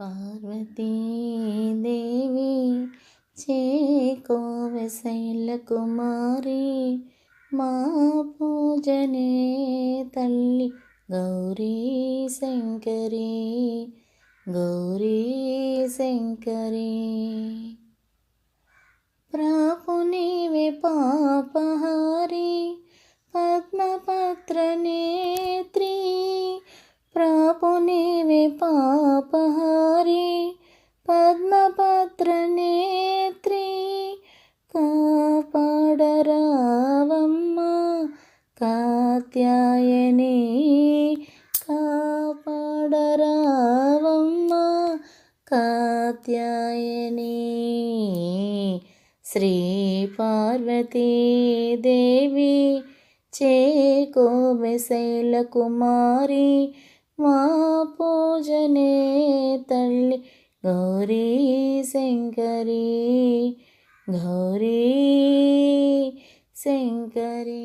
పార్వతీదేవి చేకోవె శైలకుమారి మా పూజనే తల్లి గౌరీ శంకరి గౌరీ శంకరి. ప్రాపునివే పాపహారి పద్మపత్ర నేత్రి. ప్రాపునివే పాపహారి కాత్యాయని కాపాడరావమ్మ కాత్యాయని శ్రీ పార్వతీదేవి చేకోవె కుమారి మా పూజనే తల్లి గౌరీ శంకరి గౌరీ శంకరి.